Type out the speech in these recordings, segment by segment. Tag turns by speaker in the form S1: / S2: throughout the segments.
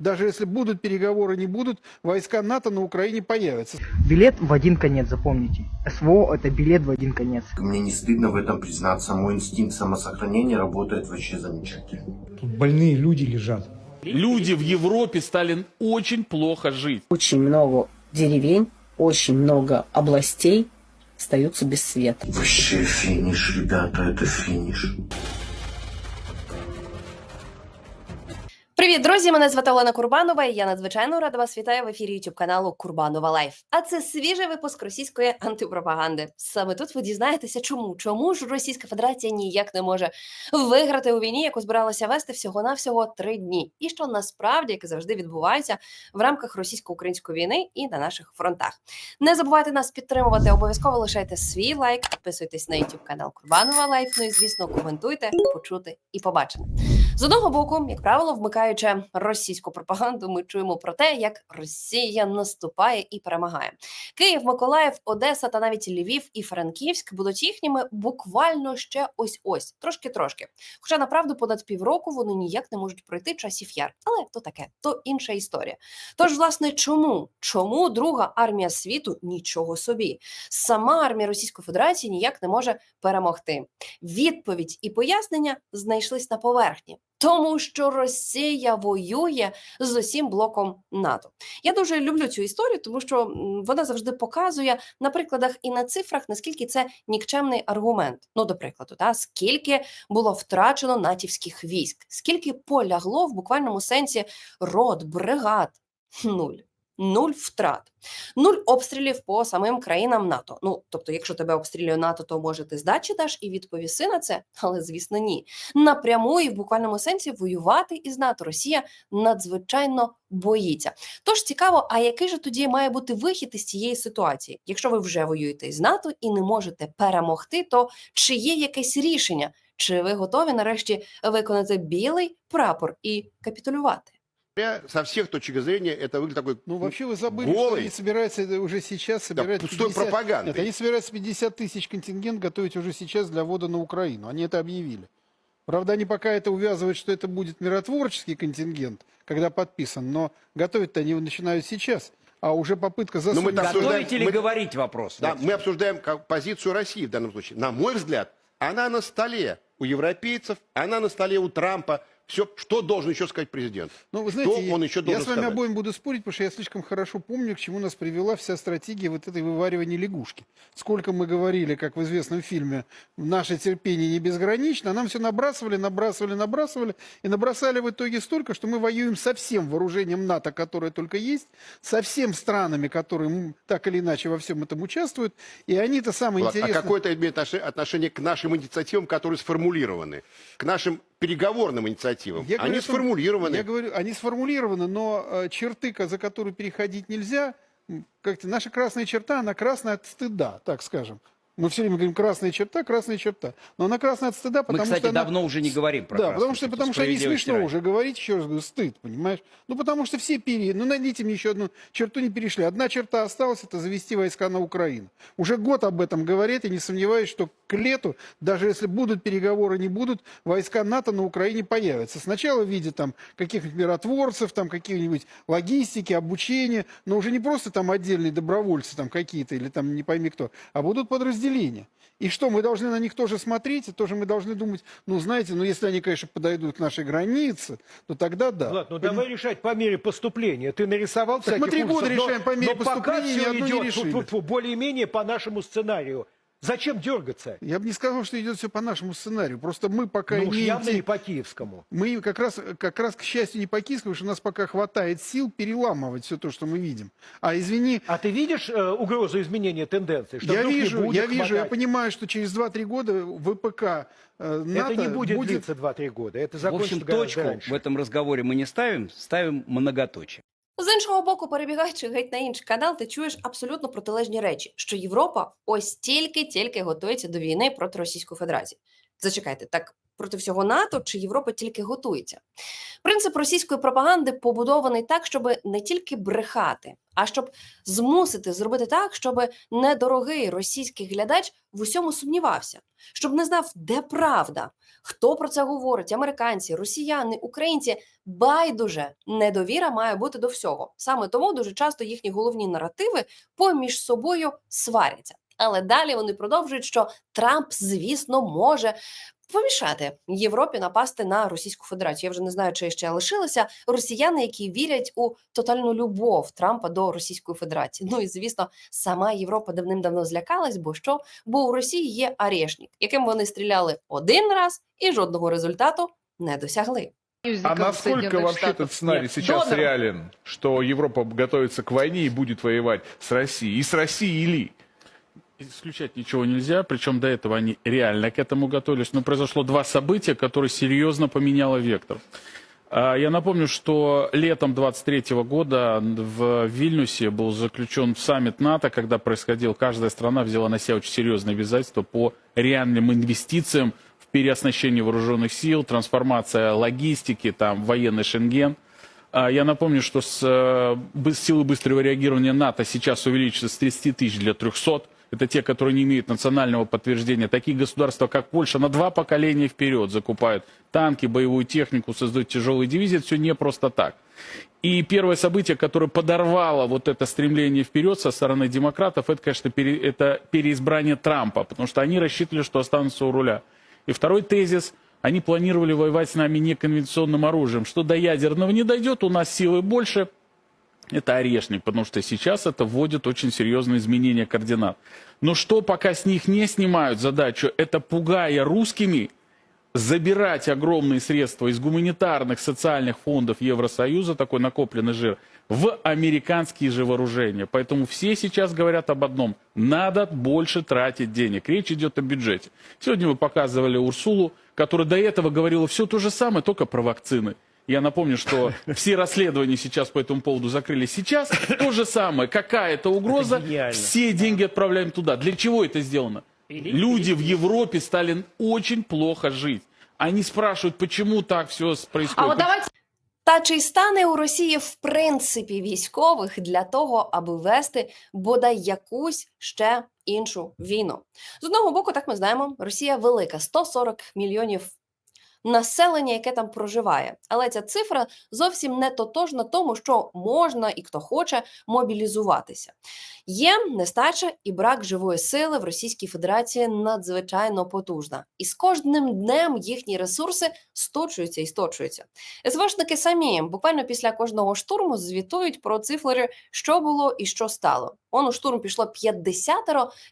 S1: Даже если будут переговоры, не будут, войска НАТО на Украине появятся.
S2: Билет в один конец, запомните. СВО это билет в один конец.
S3: Мне не стыдно в этом признаться. Мой инстинкт самосохранения работает вообще замечательно.
S4: Тут больные люди лежат.
S5: Люди в Европе стали очень плохо жить.
S6: Очень много деревень, очень много областей остаются без света.
S3: Вообще финиш, ребята, это финиш.
S7: Привіт, друзі! Мене звати Олена Курбанова. і Я надзвичайно рада вас вітаю в ефірі youtube каналу Курбанова Лайф. А це свіжий випуск російської антипропаганди. Саме тут ви дізнаєтеся, чому чому ж Російська Федерація ніяк не може виграти у війні, яку збиралася вести всього навсього три дні, і що насправді, як і завжди, відбувається в рамках російсько-української війни і на наших фронтах. Не забувайте нас підтримувати. Обов'язково лишайте свій лайк, підписуйтесь на youtube канал Курбанова Лайф. Ну і звісно, коментуйте, почути і побачене. З одного боку, як правило, вмикаючи російську пропаганду, ми чуємо про те, як Росія наступає і перемагає. Київ, Миколаїв, Одеса та навіть Львів і Франківськ будуть їхніми буквально ще ось ось, трошки-трошки. Хоча направду понад півроку вони ніяк не можуть пройти часів яр. Але то таке, то інша історія. Тож, власне, чому? Чому друга армія світу нічого собі? Сама армія Російської Федерації ніяк не може перемогти. Відповідь і пояснення знайшлись на поверхні. Тому що Росія воює з усім блоком НАТО. Я дуже люблю цю історію, тому що вона завжди показує на прикладах і на цифрах, наскільки це нікчемний аргумент. Ну, до прикладу, та скільки було втрачено натівських військ, скільки полягло в буквальному сенсі рот, бригад. Нуль. Нуль втрат, нуль обстрілів по самим країнам НАТО. Ну тобто, якщо тебе обстрілює НАТО, то може ти здачі даш і відповіси на це, але звісно, ні. Напряму і в буквальному сенсі воювати із НАТО Росія надзвичайно боїться. Тож цікаво, а який же тоді має бути вихід із цієї ситуації? Якщо ви вже воюєте із НАТО і не можете перемогти, то чи є якесь рішення? Чи ви готові нарешті виконати білий прапор і капітулювати?
S8: Говоря, со всех точек зрения это выглядит такой
S1: Ну, вообще вы забыли, что
S8: голый,
S1: они собираются это уже сейчас собирать
S8: пустой
S1: 50
S8: пропагандой.
S1: Нет, они собираются 50 тысяч контингент готовить уже сейчас для ввода на Украину. Они это объявили. Правда, они пока это увязывают, что это будет миротворческий контингент, когда подписан, но готовить-то они начинают сейчас. А уже попытка
S8: мы
S1: засунуть...
S8: так
S1: Готовить-
S8: обсуждаем-
S9: Готовите ли
S8: мы-
S9: говорить вопрос?
S8: да, мы обсуждаем как позицию России в данном случае. На мой взгляд, она на столе у европейцев, она на столе у Трампа. Все, что должен еще сказать президент?
S1: Ну, вы знаете,
S8: Что он еще
S1: я
S8: должен
S1: с вами
S8: сказать?
S1: обоим буду спорить, потому что я слишком хорошо помню, к чему нас привела вся стратегия вот этой вываривания лягушки. Сколько мы говорили, как в известном фильме, наше терпение не безгранично, а нам все набрасывали, набрасывали, набрасывали, и набросали в итоге столько, что мы воюем со всем вооружением НАТО, которое только есть, со всеми странами, которые так или иначе во всем этом участвуют, и они-то самое
S8: Влад, а какое это имеет отнош- отношение к нашим инициативам, которые сформулированы? К нашим переговорным инициативам?
S1: Я говорю,
S8: Они
S1: что-
S8: сформулированы.
S1: Я говорю, они сформулированы, но э, черты, ко- за которые переходить нельзя, м, как-то наша красная черта, она красная от стыда, так скажем. Мы все время говорим красная черта, красная черта. Но она красная от стыда,
S9: Мы,
S1: потому
S9: кстати,
S1: что она...
S9: давно уже не говорим про
S1: Да, потому что,
S9: черту,
S1: потому что не смешно
S9: ради.
S1: уже говорить, еще раз говорю, стыд, понимаешь? Ну, потому что все пере... Ну, найдите мне еще одну черту, не перешли. Одна черта осталась, это завести войска на Украину. Уже год об этом говорят, и не сомневаюсь, что к лету, даже если будут переговоры, не будут, войска НАТО на Украине появятся. Сначала в виде там каких-нибудь миротворцев, там какие-нибудь логистики, обучения, но уже не просто там отдельные добровольцы там какие-то или там не пойми кто, а будут подразделения. И что, мы должны на них тоже смотреть, и тоже мы должны думать, ну, знаете, ну, если они, конечно, подойдут к нашей границе, то тогда да.
S4: Влад, ну
S1: Поним-
S4: давай решать по мере поступления. Ты нарисовал
S1: Так мы
S4: всяких
S1: три года
S4: ужасов, но-
S1: решаем по мере
S4: но пока
S1: поступления, ни
S4: все
S1: одну не
S4: идет
S1: решили.
S4: фу-фу-фу, более-менее по нашему сценарию. Зачем дергаться?
S1: Я бы не сказал, что идет все по нашему сценарию. Просто мы пока
S4: Ну уж
S1: имеем
S4: явно не по киевскому.
S1: Мы как раз, как раз, к счастью, не по киевскому, потому что у нас пока хватает сил переламывать все то, что мы видим. А извини,
S4: А ты видишь э, угрозу изменения тенденции? Что
S1: я
S4: не
S1: вижу,
S4: будет
S1: я вижу, я понимаю, что через 2-3 года ВПК э, НАТО
S4: Это не будет, длиться 2-3 года. Это
S9: В
S4: закончится
S9: общем,
S4: гораздо
S9: точку
S4: раньше.
S9: в этом разговоре мы не ставим, ставим многоточие.
S7: З іншого боку, перебігаючи геть на інший канал, ти чуєш абсолютно протилежні речі, що Європа ось тільки-тільки готується до війни проти Російської Федерації. Зачекайте, так проти всього НАТО, чи Європа тільки готується? Принцип російської пропаганди побудований так, щоб не тільки брехати, а щоб змусити зробити так, щоб недорогий російський глядач в усьому сумнівався, щоб не знав, де правда, хто про це говорить, американці, росіяни, українці. Байдуже недовіра має бути до всього. Саме тому дуже часто їхні головні наративи поміж собою сваряться. Але далі вони продовжують, що Трамп, звісно, може помішати Європі напасти на Російську Федерацію. Я вже не знаю, чи ще лишилися росіяни, які вірять у тотальну любов Трампа до Російської Федерації. Ну і звісно, сама Європа давним-давно злякалась, бо що? Бо у Росії є арешник, яким вони стріляли один раз і жодного результату не досягли.
S10: А насколько вообще этот сценарий
S4: Нет,
S10: сейчас
S4: донор.
S10: реален, что Европа готовится к войне и будет воевать с Россией? И с Россией ли?
S5: Исключать ничего нельзя, причем до этого они реально к этому готовились. Но произошло два события, которые серьезно поменяло вектор. А, Я напомню, что летом 23 года в Вильнюсе был заключен саммит НАТО, когда происходил, каждая страна взяла на себя очень серьезные обязательства по реальным инвестициям в переоснащение вооруженных сил, трансформация логистики, там, военный Шенген. А, Я напомню, что с, э, силы быстрого реагирования НАТО сейчас увеличатся с 30 тысяч для 300. Это те, которые не имеют национального подтверждения. Такие государства, как Польша, на два поколения вперед закупают танки, боевую технику, создают тяжелые дивизии. Это все не просто так. И первое событие, которое подорвало вот это стремление вперед со стороны демократов, это, конечно, пере- это переизбрание Трампа, потому что они рассчитывали, что останутся у руля. И второй тезис, они планировали воевать с нами неконвенционным оружием, что до ядерного не дойдет, у нас силы больше, это орешник, потому что сейчас это вводит очень серьезные изменения координат. Но что пока с них не снимают задачу, это пугая русскими, забирать огромные средства из гуманитарных социальных фондов Евросоюза, такой накопленный жир, в американские же вооружения. Поэтому все сейчас говорят об одном. Надо больше тратить денег. Речь идет о бюджете. Сегодня вы показывали Урсулу, которая до этого говорила все то же самое, только про вакцины. Я напомню, что все расследования сейчас по этому поводу закрыли. Сейчас то же самое. Какая-то угроза,
S4: Это гениально.
S5: все деньги отправляем туда. Для чего это сделано? Люди в Европе стали очень плохо жить. Они спрашивают, почему так все происходит.
S7: Та чи стане у Росії в принципі військових для того, аби вести бодай якусь ще іншу війну? З одного боку, так ми знаємо, Росія велика 140 мільйонів населення, яке там проживає. Але ця цифра зовсім не тотожна тому, що можна і хто хоче мобілізуватися. Є нестача і брак живої сили в Російській Федерації надзвичайно потужна, і з кожним днем їхні ресурси сточуються і сточуються. СВшники самі буквально після кожного штурму звітують про цифри, що було і що стало. Он у штурм пішло 50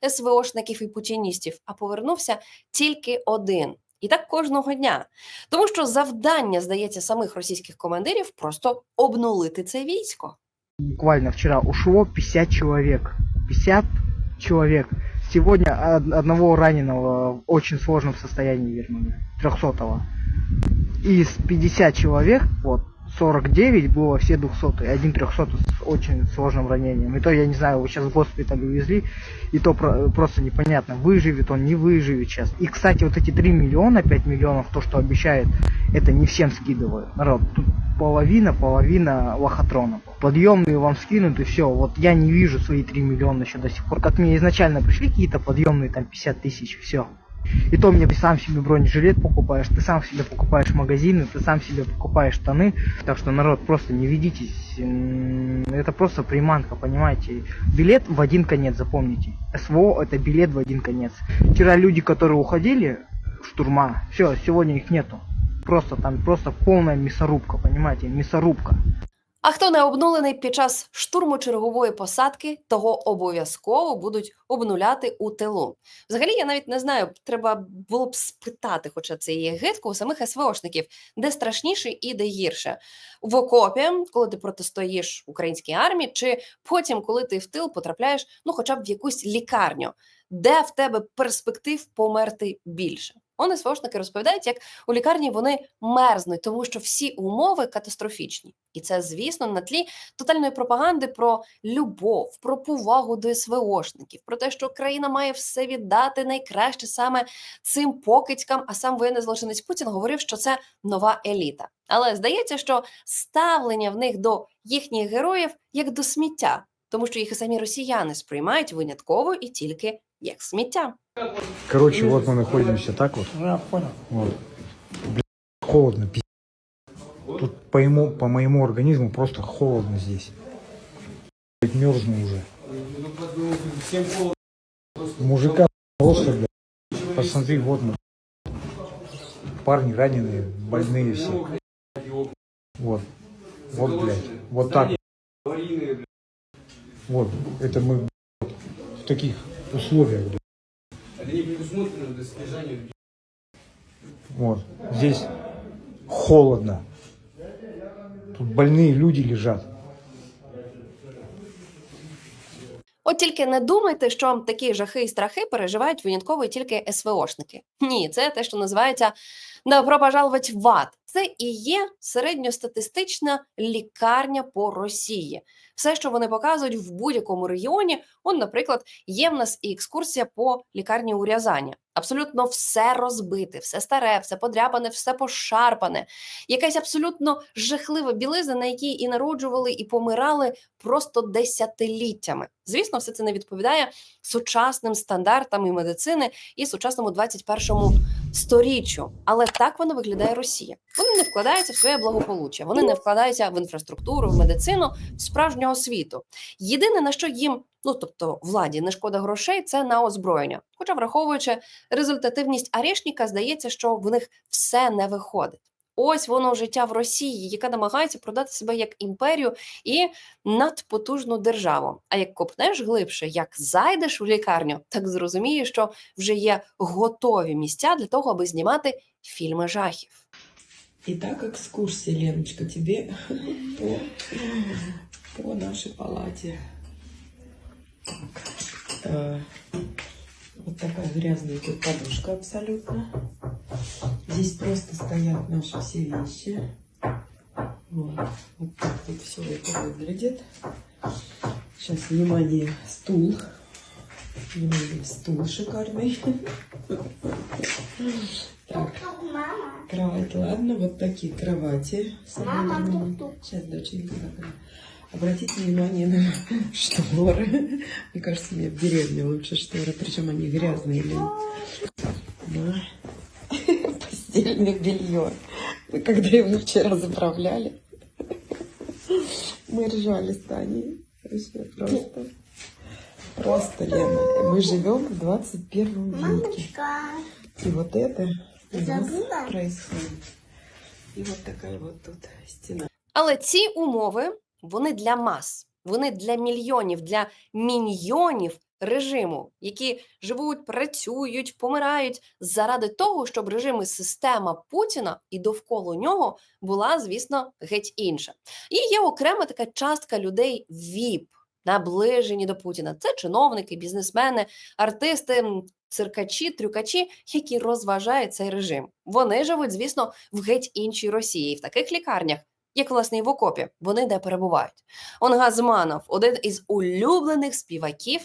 S7: СВОшників і путіністів, а повернувся тільки один. І так кожного дня. Тому що завдання, здається, самих російських командирів просто обнулити це військо.
S2: Буквально вчора ушло 50 чоловік. 50 чоловік. Сьогодні од- одного раненого в очень сложному состоянии вернули. 300-го. Із 50 чоловік, вот, 49 было все 200 и один 300 с очень сложным ранением. И то, я не знаю, его сейчас в госпиталь увезли, и то про- просто непонятно, выживет он, не выживет сейчас. И, кстати, вот эти 3 миллиона, 5 миллионов, то, что обещают, это не всем скидывают. Народ, тут половина, половина лохотронов. Подъемные вам скинут и все. Вот я не вижу свои 3 миллиона еще до сих пор. Как мне изначально пришли какие-то подъемные, там 50 тысяч, все. И то мне ты сам себе бронежилет покупаешь, ты сам себе покупаешь магазины, ты сам себе покупаешь штаны. Так что, народ, просто не ведитесь. Это просто приманка, понимаете. Билет в один конец, запомните. СВО это билет в один конец. Вчера люди, которые уходили штурма, все, сегодня их нету. Просто там просто полная мясорубка, понимаете, мясорубка.
S7: А хто не обнулений під час штурму чергової посадки, того обов'язково будуть обнуляти у тилу. Взагалі, я навіть не знаю, треба було б спитати, хоча це є гидко у самих СВОшників, де страшніше і де гірше. В окопі, коли ти протистоїш українській армії, чи потім, коли ти в тил потрапляєш, ну хоча б в якусь лікарню, де в тебе перспектив померти більше. Он СВОшники розповідають, як у лікарні вони мерзнуть, тому що всі умови катастрофічні. І це, звісно, на тлі тотальної пропаганди про любов, про повагу до СВОшників, про те, що країна має все віддати найкраще саме цим покидькам. А сам воєнний злочинець Путін говорив, що це нова еліта. Але здається, що ставлення в них до їхніх героїв як до сміття, тому що їх і самі росіяни сприймають винятково і тільки як сміття.
S2: Короче, вот мы находимся так вот. Я понял. Вот. Блин, холодно, пи***. Тут по, ему, по моему организму просто холодно здесь. Блядь, мерзну уже. Мужика просто, блядь. Посмотри, вот мы. Парни раненые, больные все. Вот. Вот, блядь. Вот так. Вот. Это мы блядь, в таких условиях, блядь. Вот. Здесь холодно. Тут больные люди лежат.
S7: От тільки не думайте, що такі жахи і страхи переживають винятково і тільки СВОшники. Ні, це те, що називається «добро пожаловать в ад». Це і є середньостатистична лікарня по Росії. Все, що вони показують в будь-якому регіоні. Он, наприклад, є в нас і екскурсія по лікарні у Рязані. Абсолютно все розбите, все старе, все подряпане, все пошарпане. Якась абсолютно жахлива білизна, на якій і народжували, і помирали просто десятиліттями. Звісно, все це не відповідає сучасним стандартам і медицини і сучасному 21-му сторіччю. Але так воно виглядає Росія. Вони не вкладаються в своє благополуччя, вони не вкладаються в інфраструктуру, в медицину, в справжнього світу. Єдине на що їм, ну тобто владі, не шкода грошей, це на озброєння. Хоча, враховуючи результативність Арішніка, здається, що в них все не виходить. Ось воно життя в Росії, яка намагається продати себе як імперію і надпотужну державу. А як копнеш глибше, як зайдеш в лікарню, так зрозумієш, що вже є готові місця для того, аби знімати фільми жахів.
S11: Итак, экскурсия, Леночка, тебе по, по нашей палате. Так, э, вот такая грязная тут подушка абсолютно. Здесь просто стоят наши все вещи. Вот, вот так вот все это выглядит. Сейчас, внимание, стул. Внимание, стул шикарный. Так, кровать, ладно, вот такие кровати. Сейчас, дочь, не закрою. Обратите внимание на шторы. Мне кажется, мне в деревне лучше шторы, причем они грязные. Лен. Да. Постельное белье. Мы когда его вчера заправляли, мы ржали с Таней. Вообще просто. Просто, Лена, мы живем в 21 веке. И вот это у нас происходит. И вот такая вот тут стена.
S7: Але ці умови вони для мас, вони для мільйонів, для міньйонів режиму, які живуть, працюють, помирають заради того, щоб режим і система Путіна і довкола нього була, звісно, геть інша. І є окрема така частка людей ВІП. Наближені до Путіна. Це чиновники, бізнесмени, артисти, циркачі, трюкачі, які розважають цей режим. Вони живуть, звісно, в геть іншій Росії, в таких лікарнях, як власне і в окопі, вони де перебувають. Он Газманов, один із улюблених співаків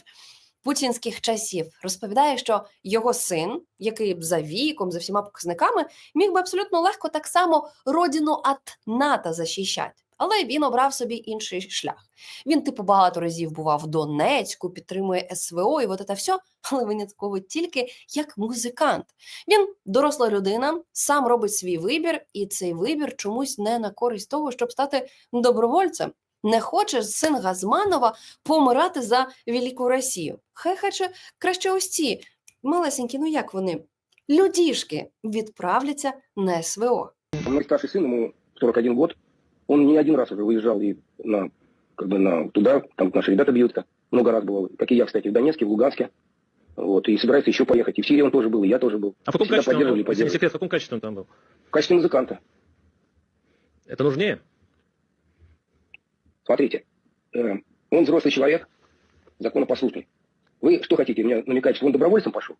S7: путінських часів, розповідає, що його син, який б за віком, за всіма показниками, міг би абсолютно легко так само родину от НАТО захищати. Але він обрав собі інший шлях. Він, типу, багато разів бував в Донецьку, підтримує СВО і от це все, але винятково тільки як музикант. Він доросла людина, сам робить свій вибір, і цей вибір чомусь не на користь того, щоб стати добровольцем Не хоче син Газманова помирати за велику Росію. Хай хоче краще ось ці малесенькі, ну як вони, людішки відправляться на СВО.
S12: Мой старший сын, ему 41 год, он не один раз уже выезжал и на, как бы на, туда, там наши ребята бьются. Много раз было. Как и я, кстати, в Донецке, в Луганске. Вот, и собирается еще поехать. И в Сирии он тоже был, и я тоже был.
S13: А в каком
S12: Всегда
S13: качестве он
S12: поддерживали,
S13: был? Если не
S12: поддерживали.
S13: секрет, в каком качестве он там был?
S12: В качестве музыканта.
S13: Это нужнее?
S12: Смотрите, э, он взрослый человек, законопослушный. Вы что хотите, меня намекать, что он добровольцем пошел?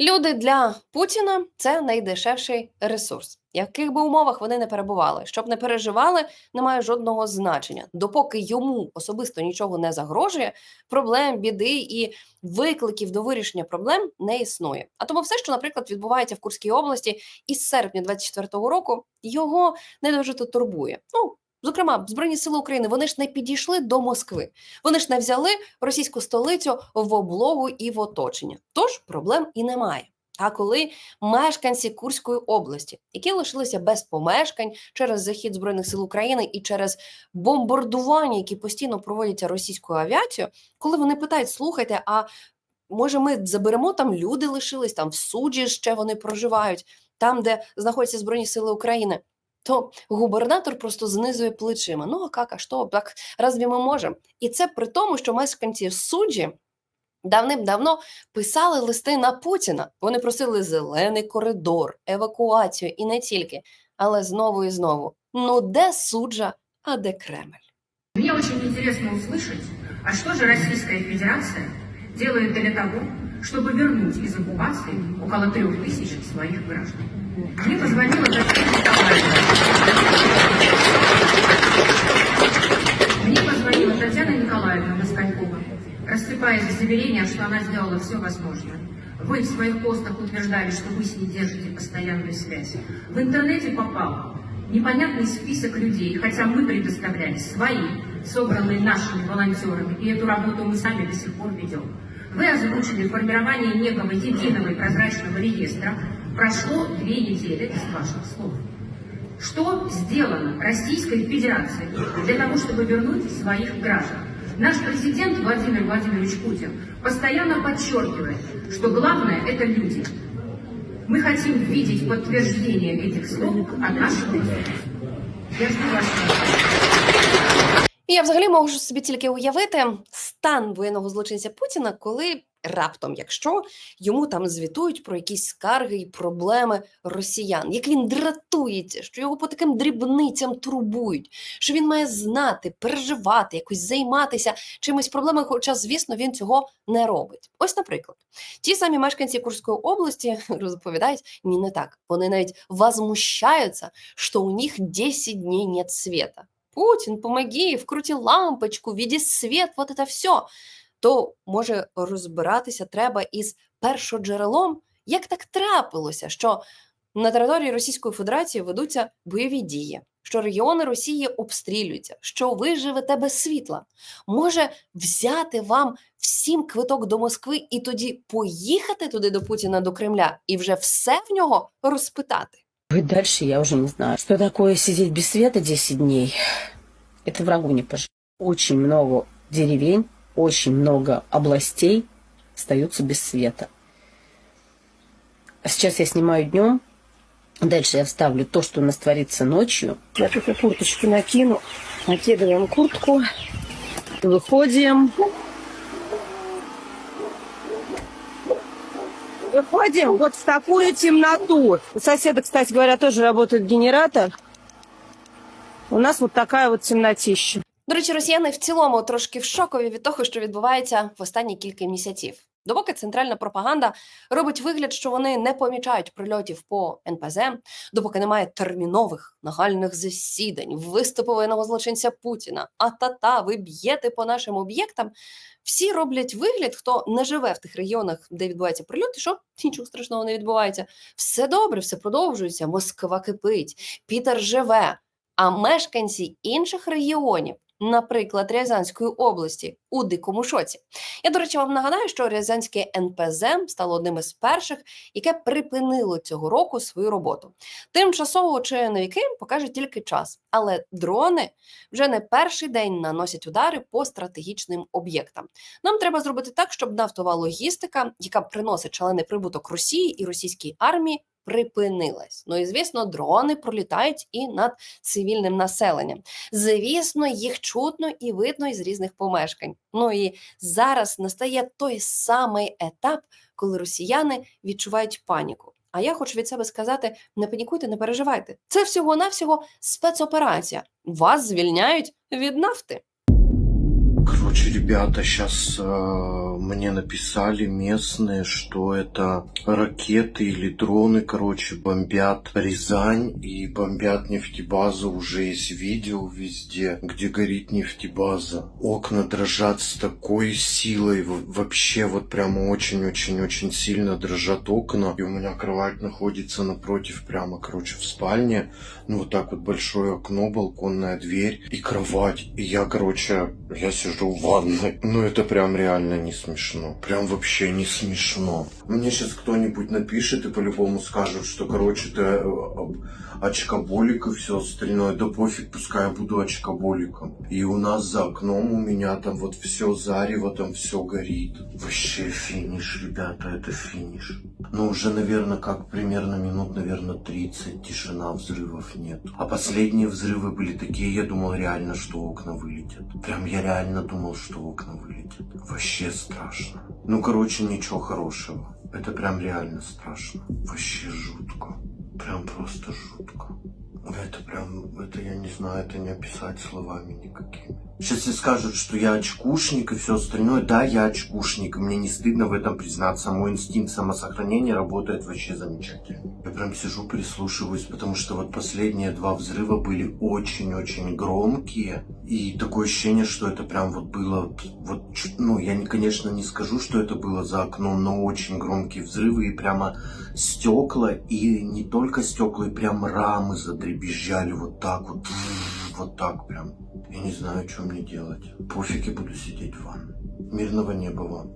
S7: Люди для Путіна це найдешевший ресурс. В яких би умовах вони не перебували, щоб не переживали, не має жодного значення. Допоки йому особисто нічого не загрожує, проблем, біди і викликів до вирішення проблем не існує. А тому все, що, наприклад, відбувається в Курській області із серпня 24-го року, його не дуже то турбує. Ну, Зокрема, Збройні сили України вони ж не підійшли до Москви. Вони ж не взяли російську столицю в облогу і в оточення. Тож проблем і немає. А коли мешканці Курської області, які лишилися без помешкань через захід збройних сил України і через бомбардування, які постійно проводяться російською авіацією, коли вони питають: слухайте, а може ми заберемо там люди лишились, там в суджі ще вони проживають, там, де знаходяться збройні сили України То губернатор просто знизує плечима. Ну а как, а що, так разве ми можемо? І це при тому, що мешканці суджі давним-давно писали листи на Путіна. Вони просили зелений коридор, евакуацію і не тільки. Але знову і знову: ну де суджа, а де Кремль?
S14: Мне очень интересно услышать, а что же Российская Федерация делает для того, чтобы вернуть из оккупации около трех тысяч своих граждан. Мне позвонила заверения, что она сделала все возможное. Вы в своих постах утверждали, что вы с ней держите постоянную связь. В интернете попал непонятный список людей, хотя мы предоставляли свои, собранные нашими волонтерами, и эту работу мы сами до сих пор ведем. Вы озвучили формирование некого единого и прозрачного реестра. Прошло две недели с ваших слов. Что сделано Российской Федерацией для того, чтобы вернуть своих граждан? Наш президент Владимир Владимирович Путин постоянно подчеркивает, что главное – это люди. Мы хотим видеть подтверждение этих слов от нашего Я жду вашего
S7: І я взагалі можу собі тільки уявити стан воєнного злочинця Путіна, коли раптом, якщо йому там звітують про якісь скарги і проблеми росіян, як він дратується, що його по таким дрібницям турбують, що він має знати, переживати, якось займатися чимось проблемою, хоча, звісно, він цього не робить. Ось, наприклад, ті самі мешканці Курської області розповідають, ні, не так. Вони навіть возмущаються, що у них 10 днів нет света. Путін, помоги, вкрути лампочку, віді світ, вот это все. То може розбиратися треба із першоджерелом, як так трапилося, що на території Російської Федерації ведуться бойові дії, що регіони Росії обстрілюються, що ви живете без світла. Може взяти вам всім квиток до Москви і тоді поїхати туди до Путіна до Кремля і вже все в нього розпитати.
S6: Дальше я уже не знаю. Что такое сидеть без света 10 дней? Это врагу не пожелать. Очень много деревень, очень много областей остаются без света. А сейчас я снимаю днем. Дальше я вставлю то, что у нас творится ночью. Я только курточку накину. Накидываем куртку. Выходим. Выходим вот в такую темноту. У соседа, кстати говоря, тоже работает генератор. У нас вот такая вот темнотища.
S7: До речі, росіяни в цілому трошки в шокові від того, що відбувається в останні кілька місяців. Допоки центральна пропаганда робить вигляд, що вони не помічають прильотів по НПЗ, допоки немає термінових нагальних засідань, виступу воєнного злочинця Путіна, а та-та, ви б'єте по нашим об'єктам. Всі роблять вигляд, хто не живе в тих регіонах, де відбуваються прильоти, що нічого страшного не відбувається. Все добре, все продовжується. Москва кипить, Пітер живе. А мешканці інших регіонів, наприклад, Рязанської області, у дикому шоці. Я, до речі, вам нагадаю, що Рязанське НПЗ стало одним із перших, яке припинило цього року свою роботу. Тимчасово чи навіки покаже тільки час, але дрони вже не перший день наносять удари по стратегічним об'єктам. Нам треба зробити так, щоб нафтова логістика, яка приносить шалений прибуток Росії і російській армії, припинилась. Ну і звісно, дрони пролітають і над цивільним населенням. Звісно, їх чутно і видно із різних помешкань. Ну і зараз настає той самий етап, коли росіяни відчувають паніку. А я хочу від себе сказати: не панікуйте, не переживайте. Це всього-навсього спецоперація. Вас звільняють від нафти.
S3: Ребята, сейчас мне написали местные, что это ракеты или дроны, короче, бомбят Рязань и бомбят нефтебазу. Уже есть видео везде, где горит нефтебаза. Окна дрожат с такой силой, вообще вот прямо очень-очень-очень сильно дрожат окна. И у меня кровать находится напротив, прямо, короче, в спальне. Ну, вот так вот большое окно, балконная дверь и кровать. И я, короче, я сижу в ванной. Ну, это прям реально не смешно. Прям вообще не смешно. Мне сейчас кто-нибудь напишет и по-любому скажут, что, короче, ты э, очкоболик и все остальное. Да пофиг, пускай я буду очкоболиком. И у нас за окном у меня там вот все зарево, там все горит. Вообще финиш, ребята, это финиш. Ну, уже, наверное, как примерно минут, наверное, 30 тишина, взрывов нет. А последние взрывы были такие, я думал реально, что окна вылетят. Прям я реально думал, что окна вылетят. Вообще страшно. Ну, короче, ничего хорошего. Это прям реально страшно. Вообще жутко. Прям просто жутко. Это прям, это я не знаю, это не описать словами никакими. Сейчас все скажут, что я очкушник и все остальное. Да, я очкушник, мне не стыдно в этом признаться. Мой инстинкт самосохранения работает вообще замечательно. Я прям сижу, прислушиваюсь, потому что вот последние два взрыва были очень-очень громкие. И такое ощущение, что это прям вот было, вот, ну, я, не, конечно, не скажу, что это было за окном, но очень громкие взрывы, и прямо стекла, и не только стекла, и прям рамы задребезжали вот так вот, вот так прям. Я не знаю, что мне делать. Пофиг, я буду сидеть в ванной. Мирного неба вам.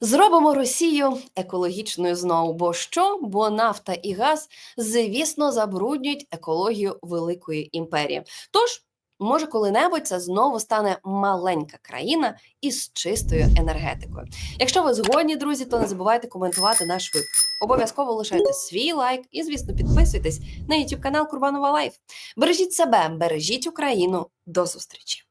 S7: Зробимо Росію екологічною знову. Бо що? Бо нафта і газ, звісно, забруднюють екологію великої імперії. Тож, може, коли-небудь це знову стане маленька країна із чистою енергетикою. Якщо ви згодні, друзі, то не забувайте коментувати наш випуск. Обов'язково лишайте свій лайк і, звісно, підписуйтесь на YouTube канал Курбанова Лайф. Бережіть себе, бережіть Україну. До зустрічі!